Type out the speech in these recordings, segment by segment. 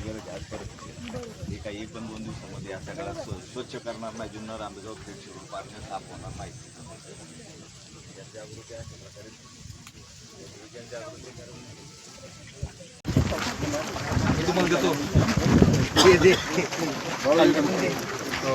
ती गरज आज परिस्थिती एका एक पण दोन दिवसामध्ये या सगळ्या स्वच्छ करणार नाही जुन्नर आंबेगाव खेडशिरूर पार्क साफ होणार नाही. जनजागृती देतो. हो,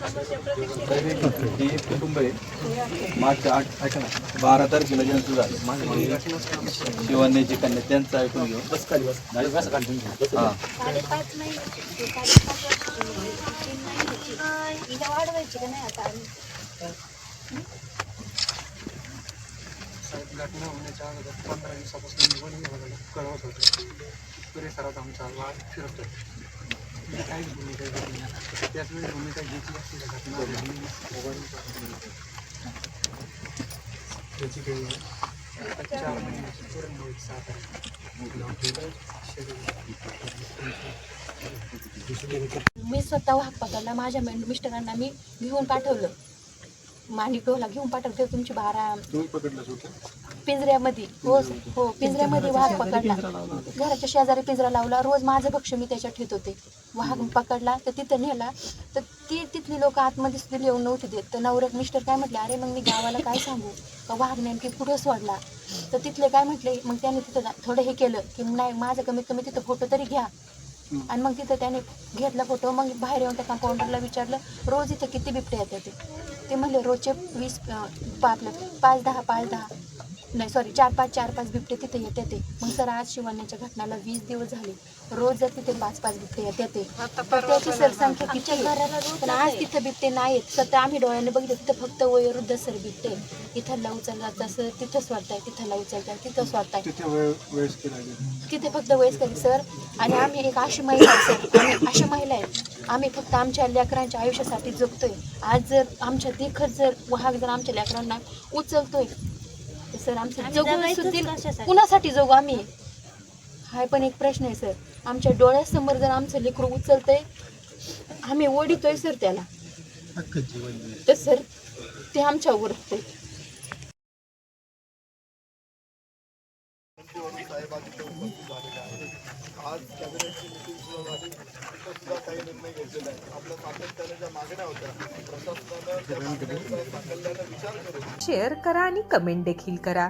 सगळ्यांची एक कुटुंब आहे मागच्या आठ ऐका ना बारा तारखेला ज्यांचं झालं माझ्या शिवण्याची कन्या त्यांचं ऐकून घेऊ बस खाली बस हां. साडेपाच साडेपाच वर्षाची तीन महिन्याची हिला वाढवायची का नाही आता आम्ही साहेब घटना होण्याच्या अगोदर पंधरा दिवसापासून निवडणूक करत होतो परिसरात आमचा वाद फिरतो मी स्वतः वाहक पकडला. माझ्या मिस्टरांना मी घेऊन पाठवलं. माणिकडोला घेऊन पाठवलं ते तुमची बारा पिंजऱ्यामध्ये. हो हो पिंजऱ्यामध्ये वाघ पकडला. घराच्या शेजारी पिंजरा लावला. रोज माझं भक्ष मी त्याच्यात ठेवत होते. वाघ पकडला तर तिथं नेला. तर ती तिथली लोक आतमध्ये सुद्धा येऊन नव्हते देत. तर नवऱ्यात मिस्टर काय म्हटले अरे मग मी गावाला काय सांगू? का वाघ नेमकी पुढं सोडला? तर तिथले काय म्हटले मग त्याने तिथं जा- थोडं हे केलं की नाही माझं कमीत कमी तिथं फोटो तरी घ्या. आणि मग तिथं त्याने घेतला फोटो मग बाहेर येऊन त्या कंपाऊंडरला विचारलं रोज इथं किती बिबटे येतात ते? ते म्हणले रोजचे वीस पा आपलं पाच दहा पाच दहा. नाही सॉरी चार पाच चार पाच बिबटे तिथे येते ते मग सर आज शिवण्याच्या घटनाला वीस दिवस झाले. रोज जर तिथे पाच पाच बिबटे येते ते तर त्याची सरसंख्या किती आहे? पण आज तिथं बिबटे नाहीत. सध्या आम्ही डोळ्याने बघितलं तिथं फक्त वयोवृद्ध सर बिबटे इथं लावू चालतात तसं तिथं सोडताय तिथं लावू चालताय तिथं सोडताय तिथे फक्त वयस्कर सर. आणि आम्ही एक अशी महिला आहे सर. आम्ही अशा महिला आहेत. आम्ही फक्त आमच्या लेकरांच्या आयुष्यासाठी जगतोय. आज जर आमच्या देखत जर वाहक जर आमच्या लेकरांना उचलतोय तर सर आमचं जगून सुद्धा कुणासाठी जगू आम्ही? हा पण एक प्रश्न आहे सर. आमच्या डोळ्यासमोर जर आमचं लेकरू उचलतंय आम्ही ओढितोय सर त्याला. जीवन तर सर ते आमच्यावर असतंय. आज कॅबिनेटची मिटिंग सुरू झाली. तिथं सुद्धा काही निर्णय घेतलेला आहे आपल्या सातत्याने ज्या मागण्या होत्या. प्रशासनानं त्या मागण्यांचा साकल्याने विचार करून शेअर करा आणि कमेंट देखील करा.